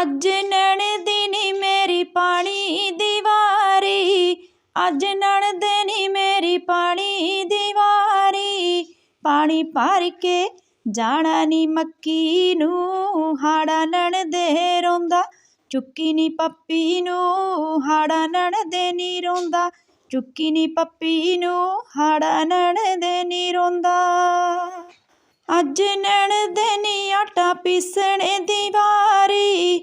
ਅੱਜ ਨੈਣ ਦੀ ਨੀ ਮੇਰੀ ਪਾਣੀ ਦੀ ਵਾਰੀ। ਅੱਜ ਨਣਦ ਨੀ ਮੇਰੀ ਪਾਣੀ ਦੀ ਵਾਰੀ। ਪਾਣੀ ਭਰ ਕੇ ਜਾਣਾ ਨੀ ਮੱਕੀ ਨੂੰ। ਹਾੜਾ ਨਣਦੇ ਰੋਂਦਾ, ਚੁੱਕੀ ਨੀ ਪੱਪੀ ਨੂੰ। ਹਾੜਾ ਨਣਦੇ ਨੀ ਰੋਂਦਾ, ਚੁੱਕੀ ਨੀ ਪੱਪੀ ਨੂੰ। ਹਾੜਾ ਨਣਦੇ ਨੀ ਰੋਂਦਾ। ਅੱਜ ਨਣਦੇ ਨੀ ਆਟਾ ਪੀਸਣੇ ਦੀ ਵਾਰੀ।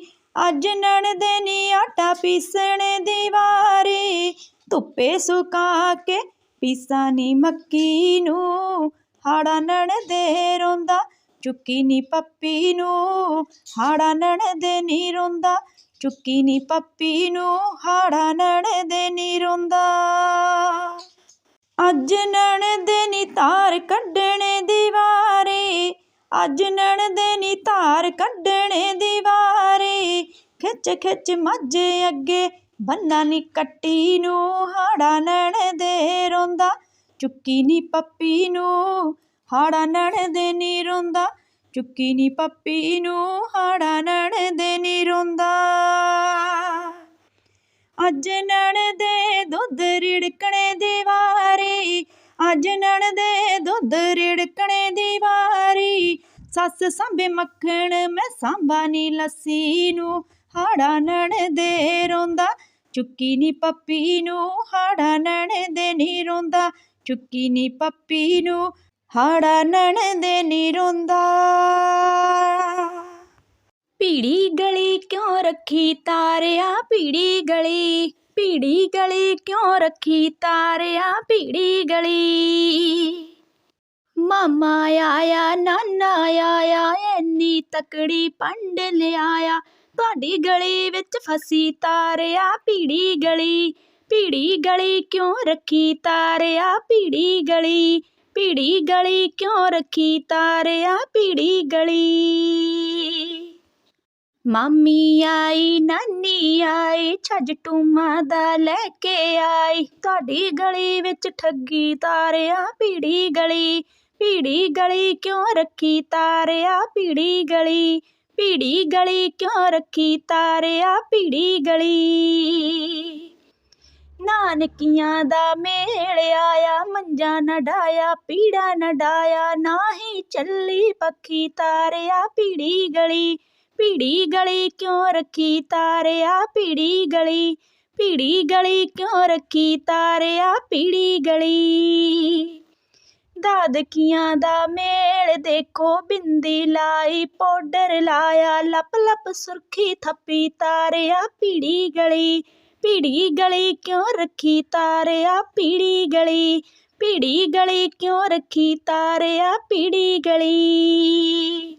ਅੱਜ ਨਣਦੇ ਨੀ ਆਟਾ ਪੀਸਣੇ ਦੀ ਵਾਰੀ। ਧੁੱਪੇ ਸੁਕਾ ਕੇ ਪੀਸਾਂ ਨੀ ਮੱਕੀ ਨੂੰ। ਹਾੜਾ ਨਣਦੇ ਰੋਂਦਾ ਚੁੱਕੀ ਨੀ ਪੱਪੀ ਨੂੰ। ਹਾੜਾ ਨਣਦੇ ਨੀ ਰੋਂਦਾ ਚੁੱਕੀ ਨੀ ਪੱਪੀ ਨੂੰ। ਹਾੜਾ ਨਣਦੇ ਨੀ ਰੋਂਦਾ। ਅੱਜ ਨਣਦੇ ਨੀ ਧਾਰ ਕੱਢਣੇ ਦੀ ਵਾਰੀ ਅੱਜ ਨਣਦੇ ਨੀ ਧਾਰ ਕੱਢਣੇ ਦੀ ਵਾਰੀ ਖਿੱਚ ਖਿੱਚ ਮੱਝੇ ਅੱਗੇ, ਬੰਨਾ ਨੀ ਕੱਟੀ ਨੂੰ, ਹਾੜਾ ਨਣਦੇ ਰੋਂਦਾ, ਚੁੱਕੀ ਨੀ ਪੱਪੀ ਨੂੰ, ਹਾੜਾ ਨਣਦੇ ਨੀ ਰੋਂਦਾ, ਚੁੱਕੀ ਨੀ ਪੱਪੀ ਨੂੰ, ਹਾੜਾ ਨਣਦੇ ਨੀ ਰੋਂਦਾ। ਅੱਜ ਨਣਦੇ ਦੁੱਧ ਰਿੜਕਣੇ ਦੀ ਵਾਰੀ ਅੱਜ ਨਣਦੇ ਦੁੱਧ ਰਿੜਕਣੇ ਦੀ ਵਾਰੀ। ਸੱਸ ਸਾਂਭੇ ਮੱਖਣ, ਮੈਂ ਸਾਂਭਾ ਨੀ ਲੱਸੀ ਨੂੰ। ਹਾੜਾ ਨਣਦੇ ਰੋਂਦਾ, ਚੁੱਕੀ ਨੀ ਪੱਪੀ ਨੂੰ। ਹਾੜਾ ਨਣਦੇ ਨੀ ਰੋਂਦਾ, ਚੁੱਕੀ ਨੀ ਪੱਪੀ ਨੂੰ। ਹਾੜਾ ਨਣਦੇ ਨੀ ਰੋਂਦਾ। ਪੀੜੀ ਗਲੀ ਕਿਉਂ ਰੱਖੀ ਤਾਰਿਆ ਪੀੜੀ ਗਲੀ? ਭੀੜੀ ਗਲੀ ਕਿਉਂ ਰੱਖੀ ਤਾਰਿਆ ਭੀੜੀ ਗਲੀ? ਮਾਮਾ ਆਇਆ, ਨਾਨਾ ਆਇਆ, ਐਨੀ ਤਕੜੀ ਪੰਡ ਲਿਆਇਆ। ਤੁਹਾਡੀ ਗਲੀ ਵਿੱਚ ਫਸੀ ਤਾਰਿਆ ਭੀੜੀ ਗਲੀ। ਭੀੜੀ ਗਲੀ ਕਿਉਂ ਰੱਖੀ ਤਾਰਿਆ ਭੀੜੀ ਗਲੀ? ਭੀੜੀ ਗਲੀ ਕਿਉਂ ਰੱਖੀ ਤਾਰਿਆ ਭੀੜੀ ਗਲੀ? ਮਾਮੀ ਆਈ, ਨਾਨੀ ਆਈ ਛੱਜ ਟੂਮਾ ਦਾ ਲੈ ਕੇ ਆਈ। ਤੁਹਾਡੀ ਗਲੀ ਵਿੱਚ ਠੱਗੀ ਤਾਰਿਆ, ਭੀੜੀ ਗਲੀ ਭੀੜੀ ਗਲੀ ਕਿਉਂ ਰੱਖੀ ਤਾਰਿਆ, ਭੀੜੀ ਗਲੀ ਭੀੜੀ ਗਲੀ ਕਿਉਂ ਰੱਖੀ ਤਾਰਿਆ, ਭੀੜੀ ਗਲੀ। ਨਾਨਕੀਆਂ ਦਾ ਮੇਲ ਆਇਆ ਮੰਜਾ ਨਡਾਇਆ, ਪੀੜਾ ਨਡਾਇਆ, ਨਾਹੀ ਚੱਲੀ ਪੱਖੀ ਤਾਰਿਆ, ਭੀੜੀ ਗਲੀ ਭੀੜੀ ਗਲੀ ਕਿਉਂ ਰੱਖੀ ਤਾਰਿਆ ਭੀੜੀ ਗਲੀ ਭੀੜੀ ਗਲੀ ਕਿਉਂ ਰੱਖੀ ਤਾਰਿਆ ਭੀੜੀ ਗਲੀ ਦਾਦਕੀਆਂ ਦਾ ਮੇਲ ਦੇਖੋ, ਬਿੰਦੀ ਲਾਈ ਪਾਊਡਰ ਲਾਇਆ, ਲੱਪ ਲੱਪ ਸੁਰਖੀ ਥੱਪੀ ਤਾਰਿਆ ਭੀੜੀ ਗਲੀ ਭੀੜੀ ਗਲੀ ਕਿਉਂ ਰੱਖੀ ਤਾਰਿਆ ਭੀੜੀ ਗਲੀ ਭੀੜੀ ਗਲੀ ਕਿਉਂ ਰੱਖੀ ਤਾਰਿਆ ਭੀੜੀ ਗਲੀ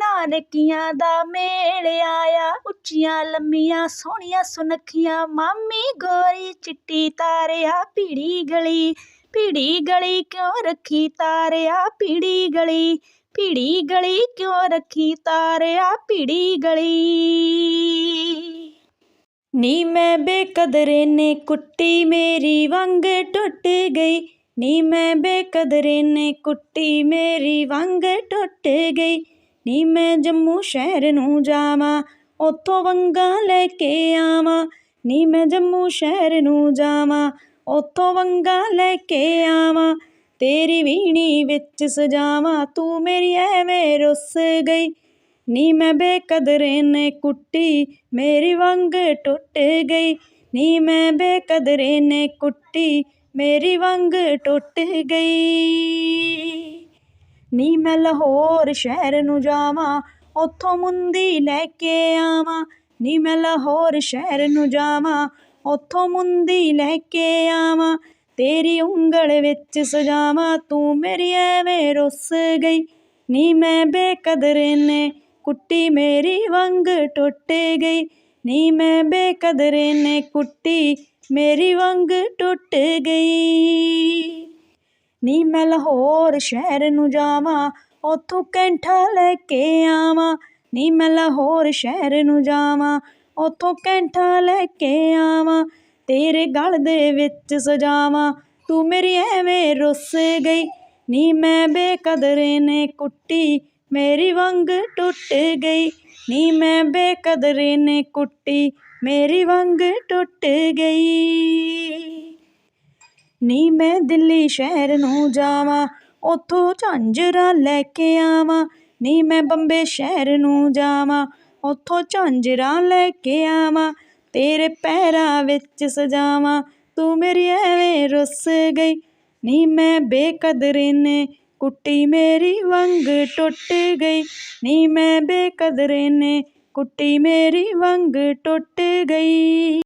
ਨਾਨਕੀਆਂ ਦਾ ਮੇਲ ਆਇਆ। ਉੱਚੀਆਂ ਲੰਮੀਆਂ ਸੋਹਣੀਆਂ ਸੁਨੱਖੀਆਂ ਮਾਮੀ ਗੋਰੀ ਚਿੱਟੀ ਤਾਰਿਆ ਪੀੜੀ ਗਲੀ। ਪੀੜੀ ਗਲੀ ਕਿਉਂ ਰੱਖੀ ਤਾਰਿਆ? ਪੀੜੀ ਗਲੀ ਪੀੜੀ ਗਲੀ ਕਿਉਂ ਰੱਖੀ ਤਾਰਿਆ? ਪੀੜੀ ਗਲੀ। ਨੀ ਮੈਂ ਬੇਕਦਰੇ ਨੇ ਕੁੱਟੀ ਮੇਰੀ ਵੰਗ ਟੁੱਟ ਗਈ। ਨੀ ਮੈਂ ਬੇਕਦਰੇ ਨੇ ਕੁੱਟੀ ਮੇਰੀ ਵੰਗ ਟੁੱਟ ਗਈ। ਨੀ ਮੈਂ ਜੰਮੂ ਸ਼ਹਿਰ ਨੂੰ ਜਾਵਾਂ, ਉੱਥੋਂ ਵੰਗਾਂ ਲੈ ਕੇ ਆਵਾਂ। ਨੀ ਮੈਂ ਜੰਮੂ ਸ਼ਹਿਰ ਨੂੰ ਜਾਵਾਂ, ਉੱਥੋਂ ਵੰਗਾਂ ਲੈ ਕੇ ਆਵਾਂ। ਤੇਰੀ ਵੀਣੀ ਵਿੱਚ ਸਜਾਵਾਂ, ਤੂੰ ਮੇਰੀ ਐਵੇਂ ਰੁੱਸ ਗਈ। ਨੀ ਮੈਂ ਬੇਕਦਰੇ ਨੇ ਕੁੱਟੀ, ਮੇਰੀ ਵੰਗ ਟੁੱਟ ਗਈ। ਨੀ ਮੈਂ ਬੇਕਦਰੇ ਨੇ ਕੁੱਟੀ, ਮੇਰੀ ਵੰਗ ਟੁੱਟ ਗਈ। ਨੀ ਮੈਂ ਲਾਹੌਰ ਸ਼ਹਿਰ ਨੂੰ ਜਾਵਾਂ, ਉੱਥੋਂ ਮੁੰਦੀ ਲੈ ਕੇ ਆਵਾਂ। ਨੀ ਮੈਂ ਲਾਹੌਰ ਸ਼ਹਿਰ ਨੂੰ ਜਾਵਾਂ, ਉੱਥੋਂ ਮੁੰਦੀ ਲੈ ਕੇ ਆਵਾਂ। ਤੇਰੀ ਉਂਗਲ ਵਿੱਚ ਸਜਾਵਾਂ, ਤੂੰ ਮੇਰੀ ਐਵੇਂ ਰੁੱਸ ਗਈ। ਨੀ ਮੈਂ ਬੇਕਦਰੇ ਨੇ ਕੁੱਟੀ ਮੇਰੀ ਵੰਗ ਟੁੱਟ ਗਈ। ਨੀ ਮੈਂ ਬੇਕਦਰੇ ਨੇ ਕੁੱਟੀ ਮੇਰੀ ਵੰਗ ਟੁੱਟ ਗਈ। ਨੀ ਮੈਂ ਲਾਹੌਰ ਸ਼ਹਿਰ ਨੂੰ ਜਾਵਾਂ, ਉੱਥੋਂ ਕੈਂਠਾ ਲੈ ਕੇ ਆਵਾਂ। ਨੀ ਮੈਂ ਲਾਹੌਰ ਸ਼ਹਿਰ ਨੂੰ ਜਾਵਾਂ, ਉੱਥੋਂ ਕੈਂਠਾ ਲੈ ਕੇ ਆਵਾਂ। ਤੇਰੇ ਗਲ ਦੇ ਵਿੱਚ ਸਜਾਵਾਂ, ਤੂੰ ਮੇਰੀ ਐਵੇਂ ਰੁੱਸ ਗਈ। ਨੀ ਮੈਂ ਬੇਕਦਰੇ ਨੇ ਕੁੱਟੀ, ਮੇਰੀ ਵੰਗ ਟੁੱਟ ਗਈ। ਨੀ ਮੈਂ ਬੇਕਦਰੇ ਨੇ ਕੁੱਟੀ, ਮੇਰੀ ਵੰਗ ਟੁੱਟ ਗਈ। ਨੀ ਮੈਂ ਦਿੱਲੀ ਸ਼ਹਿਰ ਨੂੰ ਜਾਵਾਂ, ਉੱਥੋਂ ਝਾਂਜਰਾਂ ਲੈ ਕੇ ਆਵਾਂ। ਨੀ ਮੈਂ ਬੰਬੇ ਸ਼ਹਿਰ ਨੂੰ ਜਾਵਾਂ, ਉੱਥੋਂ ਝਾਂਜਰਾਂ ਲੈ ਕੇ ਆਵਾਂ। ਤੇਰੇ ਪੈਰਾਂ ਵਿੱਚ ਸਜਾਵਾਂ, ਤੂੰ ਮੇਰੀ ਐਵੇਂ ਰੁੱਸ ਗਈ। ਨੀ ਮੈਂ ਬੇਕਦਰੇ ਨੇ ਕੁੱਟੀ ਮੇਰੀ ਵੰਗ ਟੁੱਟ ਗਈ। ਨੀ ਮੈਂ ਬੇਕਦਰੇ ਨੇ ਕੁੱਟੀ ਮੇਰੀ ਵੰਗ ਟੁੱਟ ਗਈ।